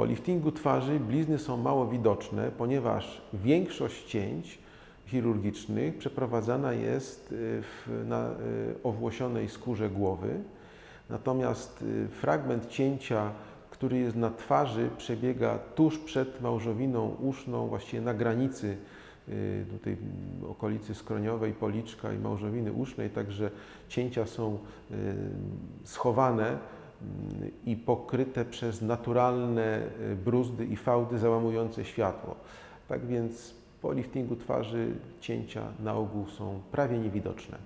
Po liftingu twarzy blizny są mało widoczne, ponieważ większość cięć chirurgicznych przeprowadzana jest y, w, na y, owłosionej skórze głowy. Natomiast y, fragment cięcia, który jest na twarzy, przebiega tuż przed małżowiną uszną, właściwie na granicy tutaj mm, okolicy skroniowej, policzka i małżowiny usznej, także cięcia są schowane mm, i pokryte przez naturalne y, bruzdy i fałdy załamujące światło. Tak więc po liftingu twarzy cięcia na ogół są prawie niewidoczne.